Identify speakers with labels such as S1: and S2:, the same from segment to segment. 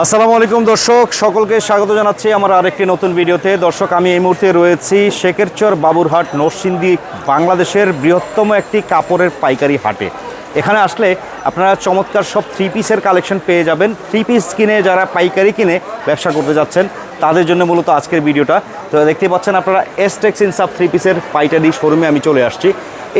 S1: আসসালামু আলাইকুম দর্শক, সকলকে স্বাগত জানাচ্ছি আমার আরেকটি নতুন ভিডিওতে। দর্শক, আমি এই মুহূর্তে রয়েছি শেখেরচর বাবুরহাট, নরসিংদী, বাংলাদেশের বৃহত্তম একটি কাপড়ের পাইকারি হাটে। এখানে আসলে আপনারা চমৎকার সব থ্রি পিসের কালেকশন পেয়ে যাবেন। থ্রি পিস কিনে যারা পাইকারি কিনে ব্যবসা করতে যাচ্ছেন, তাদের জন্য মূলত আজকের ভিডিওটা। তো দেখতে পাচ্ছেন আপনারা এস টেক্স ইনসাফ থ্রি পিসের পাইকারি শোরুমে আমি চলে আসছি।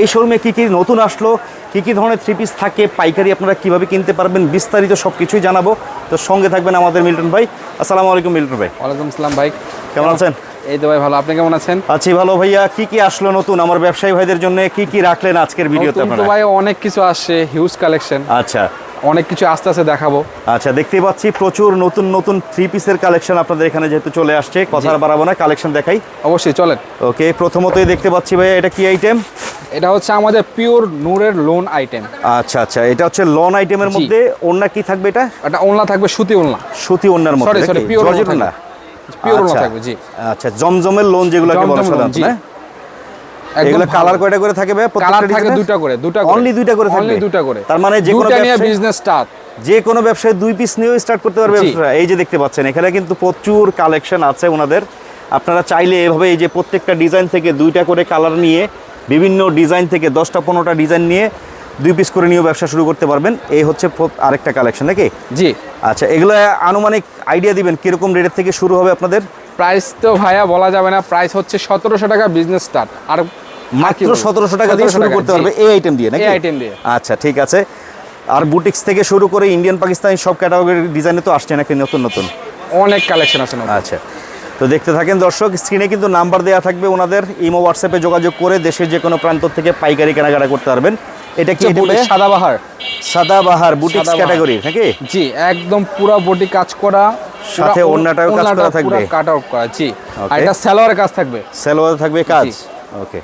S1: এই শোরুমে কী কী নতুন আসলো কী কী ধরনের থ্রি পিস থাকে পাইকারি আপনারা কীভাবে কিনতে পারবেন বিস্তারিত সব কিছুই জানাব। তো সঙ্গে থাকবেন আমাদের মিল্টন ভাই। আসসালামু আলাইকুম মিল্টন ভাই।
S2: ওয়ালাইকুম আসসালাম ভাই।
S1: কেমন আছেন?
S2: এই তো ভাই ভালো। আপনি কেমন আছেন?
S1: আছি ভালো ভাইয়া। কি কি আসলো নতুন? আমার ব্যবসায়ী ভাইদের জন্য কি কি রাখলেন আজকের ভিডিওতে আপনারা?
S2: ভাই অনেক কিছু আসছে হিউজ কালেকশন
S1: আচ্ছা।
S2: অনেক কিছু আস্তে আস্তে দেখাবো।
S1: আচ্ছা দেখতে পাচ্ছি প্রচুর নতুন নতুন থ্রি পিসের কালেকশন আপনাদের এখানে যেহেতু চলে আসছে কথা বাড়াবো না কালেকশন দেখাই।
S2: অবশ্যই চলেন।
S1: ওকে প্রথমতই দেখতে পাচ্ছি ভাইয়া এটা কি আইটেম
S2: এটা হচ্ছে আমাদের পিওর নূরের লোন আইটেম
S1: আচ্ছা আচ্ছা এটা হচ্ছে লন আইটেমের। মধ্যে ওন্না কি থাকবে এটা?
S2: এটা ওনলা থাকবে সুতি ওনলা
S1: সুতি ওন্নার মধ্যে
S2: pure
S1: জর্জেট
S2: ওড়না
S1: ওড়না?
S2: পিওর
S1: আচ্ছা।
S2: থাকবে জি।
S1: আচ্ছা জমজমের লোন যেগুলোকে বলা সাধারণত না? এগুলো কালার কয়টা করে থাকে ভাই?
S2: কালার থাকে দুটা করে দুটা করে।
S1: অনলি দুইটা করে
S2: অনলি দুটা করে।
S1: তার মানে যে কোনো
S2: দুটা বিজনেস স্টার্ট
S1: যে কোনো ব্যবসায় দুই পিস নিয়েও স্টার্ট করতে পারবে। এই যে দেখতে পাচ্ছেন এখানে কিন্তু প্রচুর কালেকশন আছে ওনাদের। আপনারা চাইলে এভাবে এই যে প্রত্যেকটা ডিজাইন থেকে দুইটা করে কালার নিয়ে বিভিন্ন ডিজাইন থেকে দশটা পনেরোটা ডিজাইন নিয়ে দুই পিস করে নিয়েও ব্যবসা শুরু করতে পারবেন। এই হচ্ছে আরেকটা কালেকশন নাকি?
S2: জি।
S1: আচ্ছা এগুলো আনুমানিক আইডিয়া দিবেন কীরকম রেটের থেকে শুরু হবে আপনাদের?
S2: প্রাইস তো ভাইয়া বলা যাবে না। প্রাইস হচ্ছে সতেরোশো টাকা বিজনেস স্টার্ট আর
S1: মাত্র সতেরোশো টাকা দিয়ে শুরু করতে পারবে এই আইটেম দিয়ে নাকি?
S2: item দিয়ে।
S1: আচ্ছা ঠিক আছে। আর বুটিক্স থেকে শুরু করে ইন্ডিয়ান পাকিস্তানি সব ক্যাটাগরির ডিজাইনে তো আসছে নাকি নতুন নতুন?
S2: অনেক কালেকশন আছে
S1: আচ্ছা তো দেখতে থাকেন দর্শক স্ক্রিনে কিন্তু নাম্বার দেওয়া থাকবে ওনাদের ইমো হোয়াটসঅ্যাপে যোগাযোগ করে দেশের যে কোনো প্রান্ত থেকে পাইকারি কেনাকাটা করতে পারবেন। এটা কি
S2: সাদাবাহার।
S1: সাদাবাহার বুটিক্স ক্যাটাগরি নাকি?
S2: জি একদম পুরো বডি কাজ করা
S1: সাথে ওড়নাটাও কাজ করা থাকবে।
S2: কাট আউট করা জি। আর. এটা সালোয়ারের কাজ থাকবে।
S1: সেলোয়ার থাকবে কাজ? ওকে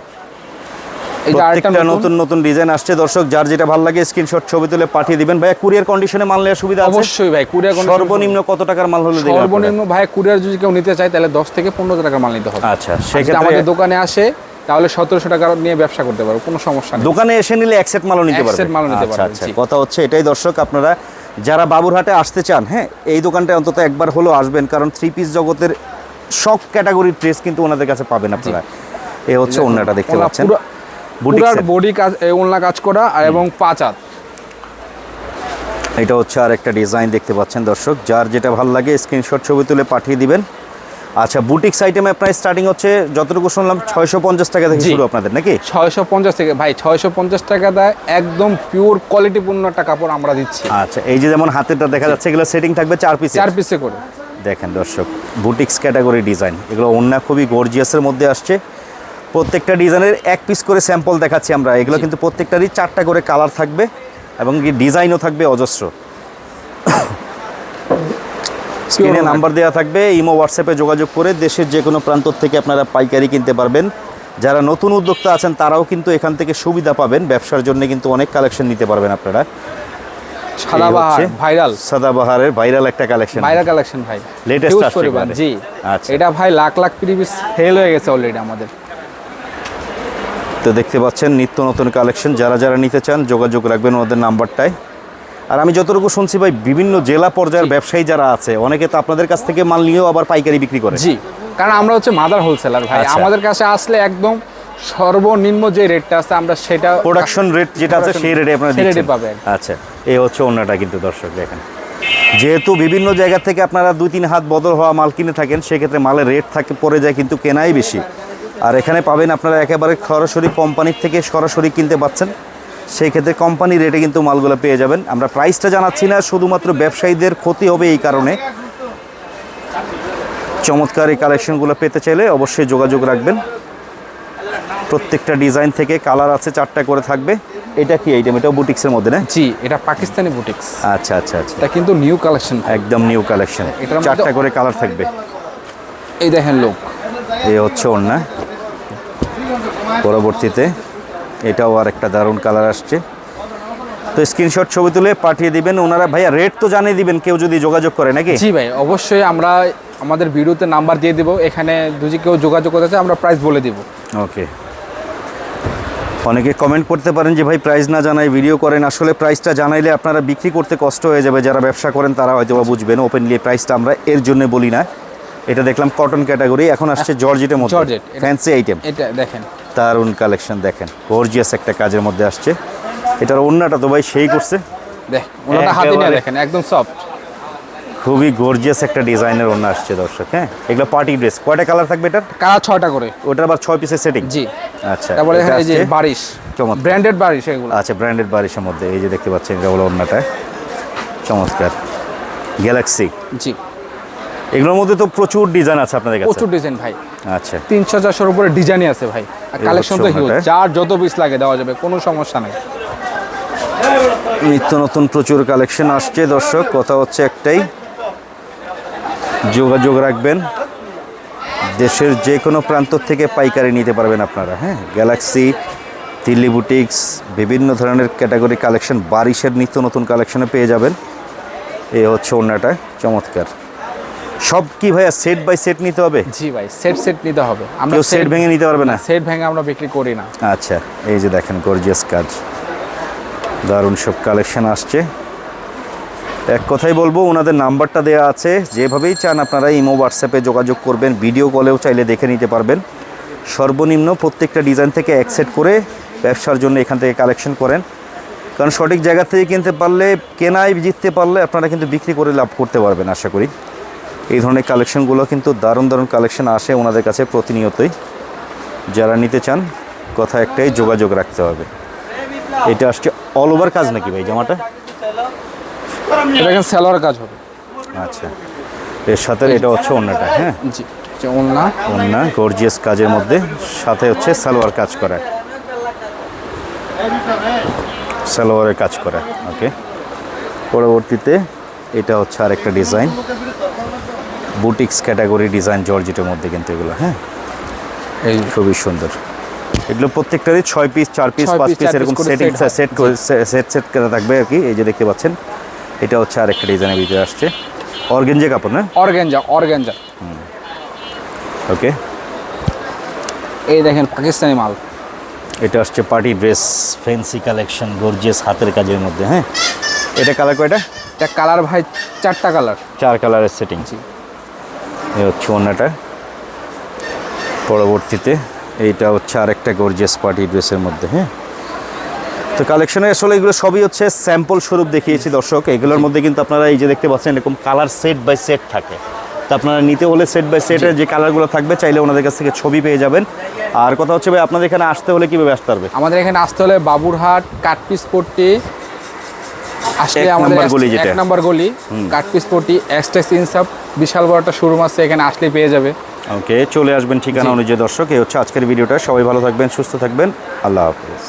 S1: প্রত্যেকটা
S2: নতুন?
S1: নতুন ডিজাইন আসছে। দর্শক যার যেটা ভালো লাগে স্ক্রিনশট ছবি তুলে পাঠিয়ে দিবেন। ভাইয়া কুরিয়ার কন্ডিশনে মাল নেওয়ার সুবিধা আছে?
S2: অবশ্যই ভাই কুরিয়ার
S1: সর্বনিম্ন কত টাকার মাল হলে দেবেন?
S2: সর্বনিম্ন ভাই কুরিয়ার যদি কেউ নিতে চায় তাহলে দশ থেকে পনেরো টাকার মাল নিতে হবে।
S1: আচ্ছা সেক্ষেত্রে
S2: আমাদের দোকানে আসে তাহলে সতেরোশো টাকা নিয়ে ব্যবসা করতে পারব কোনো সমস্যা নেই।
S1: দোকানে এসে নিলে এক সেট মালও নিতে পারবে।
S2: মালও নিতে
S1: আচ্ছা
S2: পারবে,
S1: আচ্ছা কথা হচ্ছে এটাই। দর্শক আপনারা যারা বাবুরহাটে আসতে চান হ্যাঁ এই দোকানটায় অন্তত একবার হলেও আসবেন কারণ থ্রি পিস জগতের সব ক্যাটাগরির ড্রেস কিন্তু ওনাদের কাছে পাবেন আপনারা। এই হচ্ছে অন্যটা দেখতে পাচ্ছেন।
S2: পুরো- পুরার বডি কাজ ওনলা কাজ করা এবং পাঁচ হাত
S1: এটা হচ্ছে আর একটা ডিজাইন দেখতে পাচ্ছেন দর্শক। যার যেটা ভালো লাগে স্ক্রিনশট ছবি তুলে পাঠিয়ে দিবেন। আচ্ছা বুটিক্স আইটেমে প্রাইস স্টার্টিং হচ্ছে যতটুকু শুনলাম ছয়শো পঞ্চাশ টাকা থেকে। শুরু আপনাদের নাকি?
S2: ছয়শো পঞ্চাশ থেকে ভাই ছয়শো পঞ্চাশ টাকা দেয় একদম পিওর কোয়ালিটিপূর্ণ একটা কাপড় আমরা দিচ্ছি।
S1: আচ্ছা এই যে যেমন হাতেরটা দেখা যাচ্ছে এগুলো সেটিং থাকবে চার পিস
S2: চার পিসে করে।
S1: দেখেন দর্শক বুটিক্স ক্যাটাগরি ডিজাইন এগুলো অন্য খুবই গর্জিয়াসের মধ্যে আসছে। প্রত্যেকটা ডিজাইনের এক পিস করে স্যাম্পল দেখাচ্ছি আমরা। এগুলো কিন্তু প্রত্যেকটারই চারটা করে কালার থাকবে এবং কি ডিজাইনও থাকবে অজস্র। স্ক্রিনে নাম্বার দেওয়া থাকবে ইমো হোয়াটসঅ্যাপে যোগাযোগ করে দেশের যে কোনো প্রান্ত থেকে আপনারা পাইকারি কিনতে পারবেন। যারা নতুন উদ্যোক্তা আছেন তারাও কিন্তু এখান থেকে সুবিধা পাবেন। ব্যবসার জন্য কিন্তু অনেক কালেকশন নিতে পারবেন আপনারা।
S2: সাদাবাহার ভাইরাল
S1: সাদাবাহারের ভাইরাল একটা কালেকশন
S2: ভাইরাল কালেকশন ভাই।
S1: আসছে
S2: জি।
S1: আচ্ছা।
S2: এটা ভাই লাখ লাখ পিস সেল হয়ে গেছে অলরেডি আমাদের।
S1: তো দেখতে পাচ্ছেন নিত্য নতুন কালেকশন যারা যারা নিতে চান যোগাযোগ রাখবেন ওদের নাম্বারটায়। আর আমি যতটুকু শুনছি ভাই বিভিন্ন জেলা পর্যায়ের ব্যবসায়ী যারা আছে অনেকে তো আপনাদের কাছ থেকে মাল নিয়েও আবার পাইকারি বিক্রি করে।
S2: জি কারণ আমরা হচ্ছে মাদার হোলসেলার ভাই।
S1: আচ্ছা।
S2: আমাদের কাছে আসলে একদম সর্বনিম্ন যে রেটটা আছে আমরা সেটা
S1: প্রোডাকশন রেট যেটা আছে সেই রেটে আপনারা
S2: rate পাবেন।
S1: আচ্ছা এই হচ্ছে অন্যটা কিন্তু দর্শক দেখেন। যেহেতু বিভিন্ন জায়গা থেকে আপনারা দুই তিন হাত বদল হওয়া মাল কিনে থাকেন সেক্ষেত্রে মালের রেট থাকে পড়ে যায় কিন্তু কেনাই বেশি। আর এখানে পাবেন আপনারা একেবারে সরাসরি কোম্পানির থেকে সরাসরি কিনতে পাচ্ছেন। সেই ক্ষেত্রে কোম্পানি রেটে কিন্তু মালগুলো পেয়ে যাবেন। আমরা প্রাইসটা জানাচ্ছি না শুধুমাত্র ব্যবসায়ীদের ক্ষতি হবে এই কারণে। চমৎকার এই কালেকশনগুলো পেতে চাইলে অবশ্যই যোগাযোগ রাখবেন। প্রত্যেকটা ডিজাইন থেকে কালার আছে চারটা করে থাকবে। এটা কি আইটেম এটাও বুটিক্সের মধ্যে না?
S2: জি এটা পাকিস্তানি বুটিক্স
S1: আচ্ছা আচ্ছা আচ্ছা।
S2: এটা কিন্তু নিউ কালেকশন
S1: একদম নিউ কালেকশন চারটা করে কালার থাকবে।
S2: এই দেখেন লোক
S1: এই হচ্ছে ওর না পরবর্তীতে এটাও আর একটা দারুণ কালার আসছে। তো স্ক্রিনশট ছবি তুলে পাঠিয়ে দিবেন। ওনারা ভাইয়া রেট তো জানিয়ে দিবেন কেউ যদি যোগাযোগ করে নাকি?
S2: জি ভাই অবশ্যই আমরা আমাদের ভিডিওতে নাম্বার দিয়ে দিব। এখানে যদি কেউ যোগাযোগ করতে চায় আমরা প্রাইস বলে দিব।
S1: ওকে অনেকে কমেন্ট করতে পারেন যে ভাই প্রাইস না জানাই ভিডিও করেন। আসলে প্রাইসটা জানাইলে আপনারা বিক্রি করতে কষ্ট হয়ে যাবে। যারা ব্যবসা করেন তারা হয়তো বা বুঝবেন। ওপেনলি প্রাইসটা আমরা এর জন্য বলি না। এটা দেখলাম কটন ক্যাটাগরি এখন আসছে জর্জেটের মধ্যে।
S2: জর্জেট, এটা-
S1: ফ্যান্সি আইটেম
S2: এটা দেখেন।
S1: দারুণ কালেকশন দেখেন। গর্জিয়াস একটা কাজের মধ্যে আসছে। এটার অন্যটা তো ভাই সেই করছে।
S2: দেখেন একদম সফট
S1: খুবই গর্জিয়াস একটা ডিজাইনের অন্য আসছে দর্শক হ্যাঁ? এগুলো পার্টি ড্রেস কয়টা কালার থাকবে এটার?
S2: কালার ছয়টা করে।
S1: ওটার আবার ছয় পিসের সেটিং
S2: জি।
S1: আচ্ছা
S2: তারপরে এই যে বারিশ
S1: চমৎকার।
S2: ব্র্যান্ডেড বারিশ এগুলো।
S1: আচ্ছা ব্র্যান্ডেড বারিশের মধ্যে এই যে দেখতে পাচ্ছেন এটা হলো অন্যটা চমৎকার। গ্যালাক্সি
S2: জি।
S1: এগুলোর মধ্যে তো প্রচুর ডিজাইন আছে আপনাদের কাছে?
S2: প্রচুর ডিজাইন ভাই।
S1: আচ্ছা।
S2: তিনশো চারশোর উপরে ডিজাইনই আছে ভাই। আর কালেকশন তো হিউজ
S1: ওনাটা।
S2: যার যত পিস লাগে দেওয়া যাবে কোনো সমস্যা নেই।
S1: নিত্য নতুন প্রচুর কালেকশন আসছে দর্শক কথা হচ্ছে একটাই। যোগাযোগ রাখবেন। দেশের যে কোনো প্রান্ত থেকে পাইকারি নিতে পারবেন আপনারা হ্যাঁ? গ্যালাক্সি দিল্লি বুটিক্স বিভিন্ন ধরনের ক্যাটাগরি কালেকশন বারিশের নিত্য নতুন কালেকশনে পেয়ে যাবেন। এই হচ্ছে অন্যটা চমৎকার। সব কি ভাইয়া সেট বাই সেট নিতে হবে?
S2: জি ভাই সেট সেট নিতে হবে। আমরা
S1: সেট ভেঙে নিতে পারবে না?
S2: সেট ভেঙে আমরা বিক্রি করি না।
S1: আচ্ছা এই যে দেখেন গর্জিয়াস কাজ দারুণ সব কালেকশন আসছে। এক কথাই বলব ওনাদের নাম্বারটা দেওয়া আছে। যেভাবেই চান আপনারা ইমো হোয়াটসঅ্যাপে যোগাযোগ করবেন ভিডিও কলেও চাইলে দেখে নিতে পারবেন। সর্বনিম্ন প্রত্যেকটা ডিজাইন থেকে এক সেট করে ব্যবসার জন্য এখান থেকে কালেকশন করেন। কারণ সঠিক জায়গা থেকে কিনতে পারলে কেনায় জিততে পারলে আপনারা কিন্তু বিক্রি করে লাভ করতে পারবেন আশা করি। এই ধরনের কালেকশনগুলো কিন্তু দারুণ দারুণ কালেকশন আসে ওনাদের কাছে প্রতিনিয়তই। যারা নিতে চান কথা একটাই যোগাযোগ রাখতে হবে। এটা আসছে অল ওভার কাজ নাকি ভাই জামাটা?
S2: এটা সেলোয়ার কাজ হবে।
S1: আচ্ছা। এর সাথে এটা হচ্ছে অন্যটা হ্যাঁ?
S2: জি ওলনা
S1: অন্য গর্জিয়াস কাজের মধ্যে। সাথে হচ্ছে সালোয়ার কাজ করা। সালোয়ারের কাজ করা ওকে পরবর্তীতে এটা হচ্ছে আরেকটা ডিজাইন বুটিক্স ক্যাটাগরি ডিজাইন জর্জেটের মধ্যে কিন্তু এগুলো হ্যাঁ?
S2: এই
S1: খুবই সুন্দর। এগুলো প্রত্যেকটারই ছয় পিস চার পিস পাঁচ পিস এরকম সেটিং সেট সেট সেট করা থাকবে আর কি। এই যে দেখতে পাচ্ছেন এটা হচ্ছে আরেকটা ডিজাইনের ভিতরে আসছে। অর্গেঞ্জে কাপড় না?
S2: Organza organza
S1: okay.
S2: এই দেখেন পাকিস্তানি মাল।
S1: এটা আসছে party dress fancy collection gorgeous হাতের কাজের মধ্যে হ্যাঁ? এটা কালার কয়টা?
S2: এটা কালার ভাই চারটা কালার।
S1: চার কালারের সেটিং। এই হচ্ছে অন্যটা পরবর্তীতে এইটা হচ্ছে আরেকটা গর্জিয়াস পার্টি ড্রেসের মধ্যে হ্যাঁ? তো কালেকশনে আসলে এগুলো সবই হচ্ছে স্যাম্পল স্বরূপ দেখিয়েছি দর্শক। এগুলোর মধ্যে কিন্তু আপনারা এই যে দেখতে পাচ্ছেন এরকম কালার সেট বাই সেট থাকে। তো আপনারা নিতে হলে সেট বাই সেটের যে কালারগুলো থাকবে চাইলে ওনাদের কাছ থেকে ছবি পেয়ে যাবেন। আর কথা হচ্ছে ভাই আপনাদের এখানে আসতে হলে কীভাবে আসতে পারবে?
S2: আমাদের এখানে আসতে হলে বাবুরহাট কাঠপিস পট্টি আসলে আমাদের এক নাম্বার গলি কাঠপিস পটি এক্সটেস ইনসাপ বিশাল বড় একটা শোরুম আছে এখানে আসলে পেয়ে যাবে।
S1: ওকে চলে আসবেন ঠিকানা অনুযায়ী দর্শক এই হচ্ছে আজকের ভিডিওটা। সবাই ভালো থাকবেন সুস্থ থাকবেন। আল্লাহ হাফিজ।